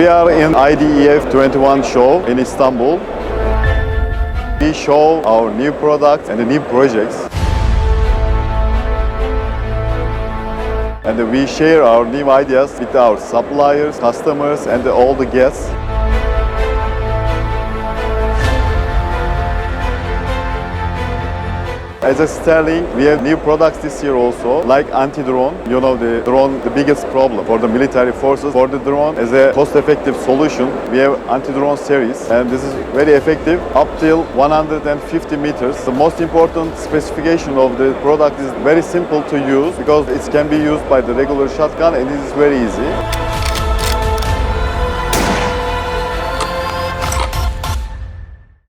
We are in IDEF 21 show in Istanbul. We show our new products and the new projects. And we share our new ideas with our suppliers, customers, and all the guests. As a Sterling, we have new products this year also, like anti-drone. You know, the drone, the biggest problem for the military forces. For the drone, as a cost-effective solution, we have anti-drone series, and this is very effective up till 150 meters. The most important specification of the product is very simple to use because it can be used by the regular shotgun and it is very easy.